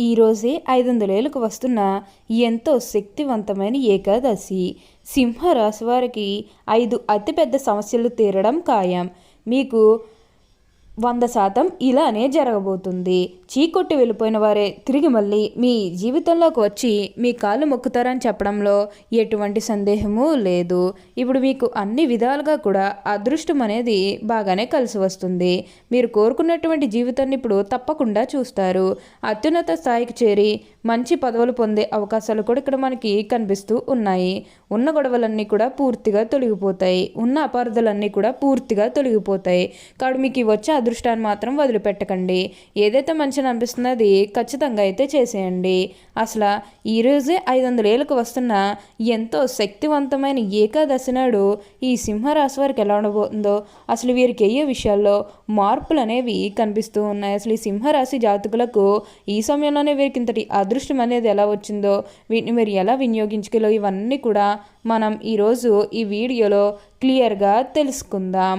ఈరోజే ఐదు వందలేలకు వస్తున్న ఎంతో శక్తివంతమైన ఏకాదశి. సింహరాశి వారికి ఐదు అతిపెద్ద సమస్యలు తీరడం ఖాయం. మీకు వంద శాతం ఇలానే జరగబోతుంది. చీకొట్టి వెళ్ళిపోయిన వారే తిరిగి మళ్ళీ మీ జీవితంలోకి వచ్చి మీ కాళ్ళు మొక్కుతారని చెప్పడంలో ఎటువంటి సందేహము లేదు. ఇప్పుడు మీకు అన్ని విధాలుగా కూడా అదృష్టం అనేది బాగానే కలిసి వస్తుంది. మీరు కోరుకున్నటువంటి జీవితాన్ని ఇప్పుడు తప్పకుండా చూస్తారు. అత్యున్నత స్థాయికి చేరి మంచి పదవులు పొందే అవకాశాలు కూడా ఇక్కడ మనకి కనిపిస్తూ ఉన్నాయి. ఉన్న గొడవలన్నీ కూడా పూర్తిగా తొలగిపోతాయి. ఉన్న అపార్థలన్నీ కూడా పూర్తిగా తొలగిపోతాయి. కాబట్టి మీకు వచ్చే అదృష్టాన్ని మాత్రం వదిలిపెట్టకండి. ఏదైతే మంచిని అనిపిస్తుందో అది ఖచ్చితంగా అయితే చేసేయండి. అసలు ఈరోజే ఐదు వందల ఏళ్ళకు వస్తున్న ఎంతో శక్తివంతమైన ఏకాదశి నాడు ఈ సింహరాశి వారికి ఎలా ఉండబోతుందో అసలు వీరికి అయ్యే విషయాల్లో మార్పులు అనేవి కనిపిస్తూ ఉన్నాయి? అసలు ఈ సింహరాశి జాతకులకు ఈ సమయంలోనే వీరికి ఇంతటి అదృష్టం అనేది ఎలా వచ్చిందో వీటిని మీరు ఎలా వినియోగించుకోలో ఇవన్నీ కూడా మనం ఈరోజు ఈ వీడియోలో క్లియర్గా తెలుసుకుందాం.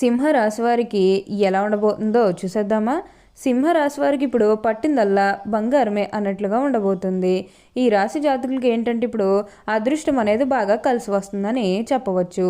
సింహరాశి వారికి ఎలా ఉండబోతుందో చూసేద్దామా? సింహరాశి వారికి ఇప్పుడు పట్టిందల్లా బంగారమే అన్నట్లుగా ఉండబోతుంది. ఈ రాశి జాతకులకి ఏంటంటే ఇప్పుడు అదృష్టం అనేది బాగా కలిసి వస్తుందని చెప్పవచ్చు.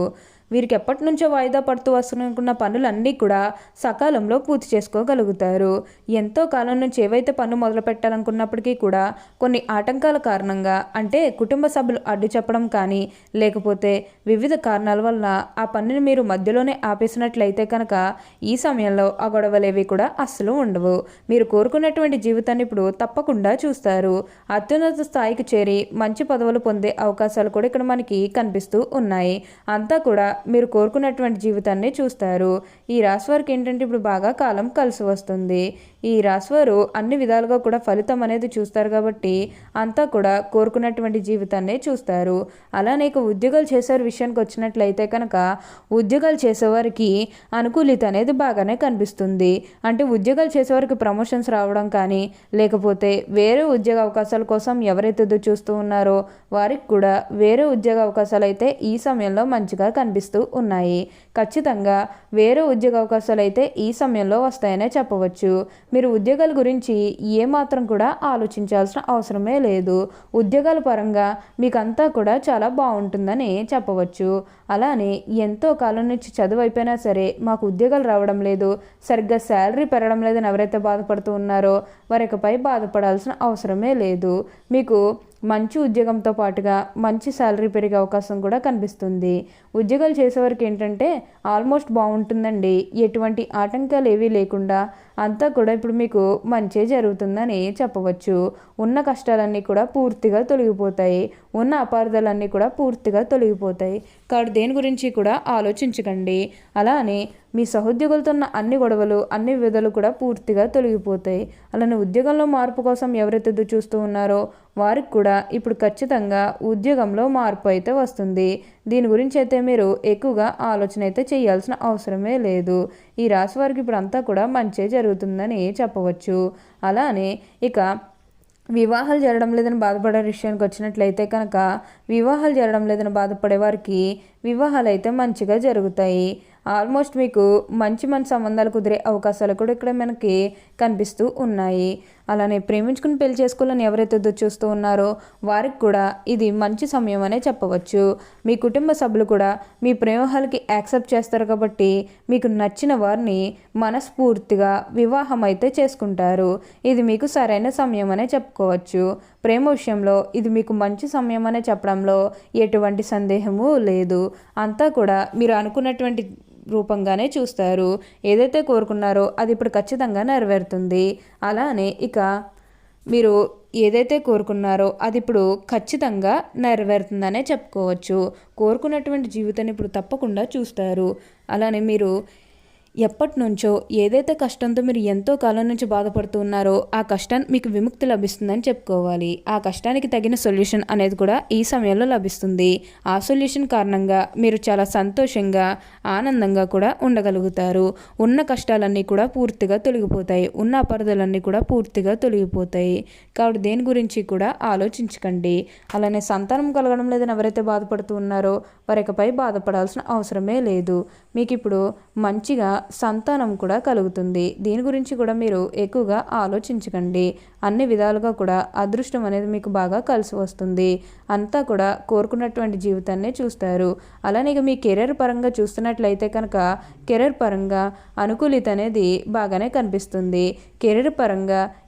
వీరికి ఎప్పటి నుంచో వాయిదా పడుతూ వస్తున్న పనులన్నీ కూడా సకాలంలో పూర్తి చేసుకోగలుగుతారు. ఎంతో కాలం నుంచి ఏవైతే పన్ను మొదలు పెట్టాలనుకున్నప్పటికీ కూడా కొన్ని ఆటంకాల కారణంగా అంటే కుటుంబ సభ్యులు అడ్డు చెప్పడం కానీ లేకపోతే వివిధ కారణాల వల్ల ఆ పన్నుని మీరు మధ్యలోనే ఆపేసినట్లయితే కనుక ఈ సమయంలో ఆ గొడవలేవి కూడా అస్సలు ఉండవు. మీరు కోరుకున్నటువంటి జీవితాన్ని ఇప్పుడు తప్పకుండా చూస్తారు. అత్యున్నత స్థాయికి చేరి మంచి పదవులు పొందే అవకాశాలు కూడా ఇక్కడ మనకి కనిపిస్తూ ఉన్నాయి. అంతా కూడా మీరు కోరుకున్నటువంటి జీవితాన్ని చూస్తారు. ఈ రాశి వారికి ఏంటంటే ఇప్పుడు బాగా కాలం కలిసి వస్తుంది. ఈ రాశివారు అన్ని విధాలుగా కూడా ఫలితం అనేది చూస్తారు కాబట్టి అంతా కూడా కోరుకున్నటువంటి జీవితాన్ని చూస్తారు. అలానే ఇక ఉద్యోగాలు చేసే విషయానికి వచ్చినట్లయితే కనుక ఉద్యోగాలు చేసేవారికి అనుకూలిత అనేది బాగానే కనిపిస్తుంది. అంటే ఉద్యోగాలు చేసేవారికి ప్రమోషన్స్ రావడం కానీ లేకపోతే వేరే ఉద్యోగ అవకాశాల కోసం ఎవరైతే చూస్తూ ఉన్నారో వారికి కూడా వేరే ఉద్యోగ అవకాశాలు అయితే ఈ సమయంలో మంచిగా కనిపిస్తుంది కనిపిస్తూ ఉన్నాయి. ఖచ్చితంగా వేరే ఉద్యోగ అవకాశాలు అయితే ఈ సమయంలో వస్తాయనే చెప్పవచ్చు. మీరు ఉద్యోగాల గురించి ఏమాత్రం కూడా ఆలోచించాల్సిన అవసరమే లేదు. ఉద్యోగాల పరంగా మీకంతా కూడా చాలా బాగుంటుందని చెప్పవచ్చు. అలానే ఎంతో కాలం నుంచి చదువు అయిపోయినా సరే మాకు ఉద్యోగాలు రావడం లేదు. సరిగ్గా శాలరీ పెరగడం లేదని ఎవరైతే బాధపడుతూ ఉన్నారో వారికపై బాధపడాల్సిన అవసరమే లేదు. మీకు మంచి ఉద్యోగంతో పాటుగా మంచి శాలరీ పెరిగే అవకాశం కూడా కనిపిస్తుంది. ఉద్యోగాలు చేసేవారికి ఏంటంటే ఆల్మోస్ట్ బాగుంటుందండి. ఎటువంటి ఆటంకాలు ఏవీ లేకుండా అంతా కూడా ఇప్పుడు మీకు మంచి జరుగుతుందని చెప్పవచ్చు. ఉన్న కష్టాలన్నీ కూడా పూర్తిగా తొలగిపోతాయి. ఉన్న అపార్థాలన్నీ కూడా పూర్తిగా తొలగిపోతాయి. కాబట్టి దేని గురించి కూడా ఆలోచించకండి. అలానే మీ సహోద్యోగులతో ఉన్న అన్ని గొడవలు అన్ని విధాలు కూడా పూర్తిగా తొలగిపోతాయి. అలానే ఉద్యోగంలో మార్పు కోసం ఎవరైతే చూస్తూ ఉన్నారో వారికి కూడా ఇప్పుడు ఖచ్చితంగా ఉద్యోగంలో మార్పు అయితే వస్తుంది. దీని గురించి అయితే మీరు ఎక్కువగా ఆలోచన అయితే చేయాల్సిన అవసరమే లేదు. ఈ రాశి వారికి ఇప్పుడు అంతా కూడా మంచి జరుగుతుందని చెప్పవచ్చు. అలానే ఇక వివాహాలు జరగడం లేదని బాధపడే విషయానికి వచ్చినట్లయితే కనుక వివాహాలు జరగడం లేదని బాధపడే వారికి వివాహాలు అయితే మంచిగా జరుగుతాయి. ఆల్మోస్ట్ మీకు మంచి మంచి సంబంధాలు కుదిరే అవకాశాలు కూడా ఇక్కడ మనకి కనిపిస్తూ ఉన్నాయి. అలానే ప్రేమించుకుని పెళ్ళి చేసుకోవాలని ఎవరైతే చూస్తూ ఉన్నారో వారికి కూడా ఇది మంచి సమయం అనే చెప్పవచ్చు. మీ కుటుంబ సభ్యులు కూడా మీ ప్రేమహాలకి యాక్సెప్ట్ చేస్తారు కాబట్టి మీకు నచ్చిన వారిని మనస్ఫూర్తిగా వివాహం అయితే చేసుకుంటారు. ఇది మీకు సరైన సమయం అనే చెప్పుకోవచ్చు. ప్రేమ విషయంలో ఇది మీకు మంచి సమయం అనే చెప్పడంలో ఎటువంటి సందేహము లేదు. అంతా కూడా మీరు అనుకున్నటువంటి రూపంగానే చూస్తారు. ఏదైతే కోరుకున్నారో అది ఇప్పుడు ఖచ్చితంగా నెరవేరుతుంది. అలానే ఇక మీరు ఏదైతే కోరుకున్నారో అది ఇప్పుడు ఖచ్చితంగా నెరవేరుతుందనే చెప్పుకోవచ్చు. కోరుకున్నటువంటి జీవితాన్ని ఇప్పుడు తప్పకుండా చూస్తారు. అలానే మీరు ఎప్పటి నుంచో ఏదైతే కష్టంతో మీరు ఎంతో కాలం నుంచి బాధపడుతూ ఉన్నారో ఆ కష్టం మీకు విముక్తి లభిస్తుందని చెప్పుకోవాలి. ఆ కష్టానికి తగిన సొల్యూషన్ అనేది కూడా ఈ సమయంలో లభిస్తుంది. ఆ సొల్యూషన్ కారణంగా మీరు చాలా సంతోషంగా ఆనందంగా కూడా ఉండగలుగుతారు. ఉన్న కష్టాలన్నీ కూడా పూర్తిగా తొలగిపోతాయి. ఉన్న అపరదలన్నీ కూడా పూర్తిగా తొలగిపోతాయి. కాబట్టి దేని గురించి కూడా ఆలోచించకండి. అలానే సంతానం కలగడం లేదని ఎవరైతే బాధపడుతూ ఉన్నారో వారికపై బాధపడాల్సిన అవసరమే లేదు. మీకు ఇప్పుడు మంచిగా సంతానం కూడా కలుగుతుంది. దీని గురించి కూడా మీరు ఎక్కువగా ఆలోచించకండి. అన్ని విధాలుగా కూడా అదృష్టం అనేది మీకు బాగా కలిసి వస్తుంది. అంతా కూడా కోరుకున్నటువంటి జీవితాన్నే చూస్తారు. అలానే ఇక మీ కెరీర్ పరంగా చూస్తున్నట్లయితే కనుక కెరీర్ పరంగా అనుకూలిత అనేది బాగానే కనిపిస్తుంది. కెరీర్ పరంగా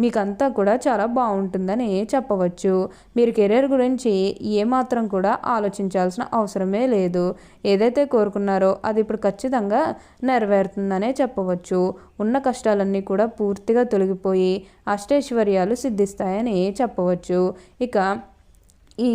మీకంతా కూడా చాలా బాగుంటుందని చెప్పవచ్చు. మీరు కెరీర్ గురించి ఏమాత్రం కూడా ఆలోచించాల్సిన అవసరమే లేదు. ఏదైతే కోరుకున్నారో అది ఇప్పుడు ఖచ్చితంగా నెరవేరుతుందనే చెప్పవచ్చు. ఉన్న కష్టాలన్నీ కూడా పూర్తిగా తొలగిపోయి అష్టైశ్వర్యాలు సిద్ధిస్తాయని చెప్పవచ్చు. ఇక ఈ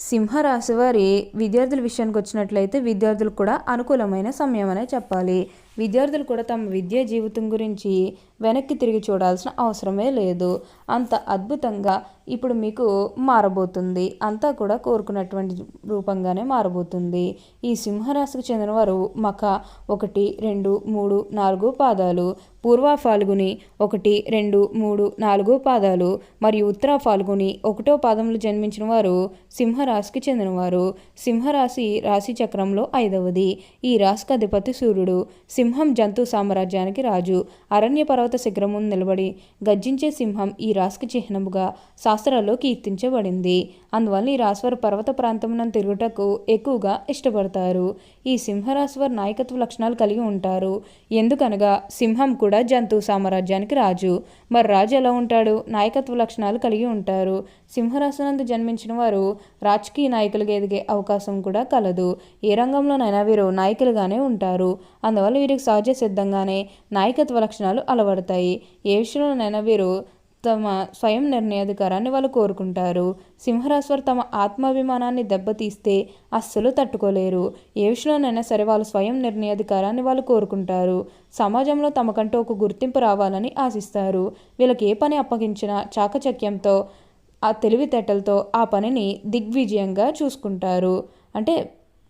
సింహరాశి వారి విద్యార్థుల విషయానికి వచ్చినట్లయితే విద్యార్థులకు కూడా అనుకూలమైన సమయం అనే చెప్పాలి. విద్యార్థులు కూడా తమ విద్యా జీవితం గురించి వెనక్కి తిరిగి చూడాల్సిన అవసరమే లేదు. అంత అద్భుతంగా ఇప్పుడు మీకు మారబోతుంది. అంతా కూడా కోరుకున్నటువంటి రూపంగానే మారబోతుంది. ఈ సింహరాశికి చెందినవారు మఖ ఒకటి రెండు మూడు నాలుగు పాదాలు పూర్వ ఫాల్గుని ఒకటి రెండు మూడు నాలుగు పాదాలు మరియు ఉత్తర ఫాల్గుని ఒకటో పాదంలో జన్మించిన వారు సింహరాశికి చెందినవారు. సింహరాశి రాశి చక్రంలో ఐదవది. ఈ రాశికి అధిపతి సూర్యుడు. సింహ సింహం జంతు సామ్రాజ్యానికి రాజు. అరణ్య పర్వత శిఖరము నిలబడి గర్జించే సింహం ఈ రాశికి చిహ్నముగా శాస్త్రాల్లో కీర్తించబడింది అందువల్ల ఈ రాశివారు పర్వత ప్రాంతం తిరుగుటకు ఎక్కువగా ఇష్టపడతారు. ఈ సింహరాశి నాయకత్వ లక్షణాలు కలిగి ఉంటారు. ఎందుకనగా సింహం కూడా జంతు సామ్రాజ్యానికి రాజు. మరి రాజు ఎలా ఉంటాడు? నాయకత్వ లక్షణాలు కలిగి ఉంటారు. సింహరాశినందు జన్మించిన వారు రాజకీయ నాయకులుగా ఎదిగే అవకాశం కూడా కలదు. ఏ రంగంలోనైనా వీరు నాయకులుగానే ఉంటారు. అందువల్ల వీరి వీరికి సహజ సిద్ధంగానే నాయకత్వ లక్షణాలు అలవడతాయి. ఏ విషయంలోనైనా వీరు తమ స్వయం నిర్ణయాధికారాన్ని వాళ్ళు కోరుకుంటారు. సింహరాశివారు తమ ఆత్మాభిమానాన్ని దెబ్బతీస్తే అస్సలు తట్టుకోలేరు. ఏ విషయంలోనైనా సరే వాళ్ళు స్వయం నిర్ణయాధికారాన్ని వాళ్ళు కోరుకుంటారు. సమాజంలో తమకంటూ ఒక గుర్తింపు రావాలని ఆశిస్తారు. వీళ్ళకి ఏ పని అప్పగించినా చాకచక్యంతో ఆ తెలివితేటలతో ఆ పనిని దిగ్విజయంగా చూసుకుంటారు. అంటే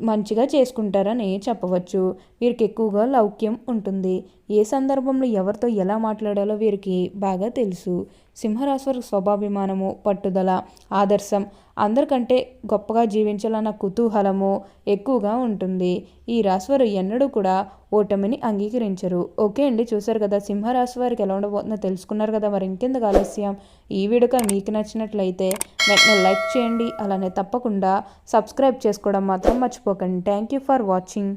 మంచిగా చేసుకుంటారని చెప్పవచ్చు. వీరికి ఎక్కువగా లౌక్యం ఉంటుంది. ఏ సందర్భంలో ఎవరితో ఎలా మాట్లాడాలో వీరికి బాగా తెలుసు. సింహరాశి స్వభాభిమానము పట్టుదల ఆదర్శం అందరికంటే గొప్పగా జీవించాలన్న కుతూహలము ఎక్కువగా ఉంటుంది. ఈ రాశివారు ఎన్నడూ కూడా ఓటమిని అంగీకరించరు. ఓకే అండి చూసారు కదా సింహరాశి వారికి ఎలా ఉండబోతుందో తెలుసుకున్నారు కదా మరి ఇంకెందుకు ఆలస్యం? ఈ వీడియో మీకు నచ్చినట్లయితే వెంటనే లైక్ చేయండి. అలానే తప్పకుండా సబ్స్క్రైబ్ చేసుకోవడం మాత్రం మర్చిపోకండి. Thank you for watching.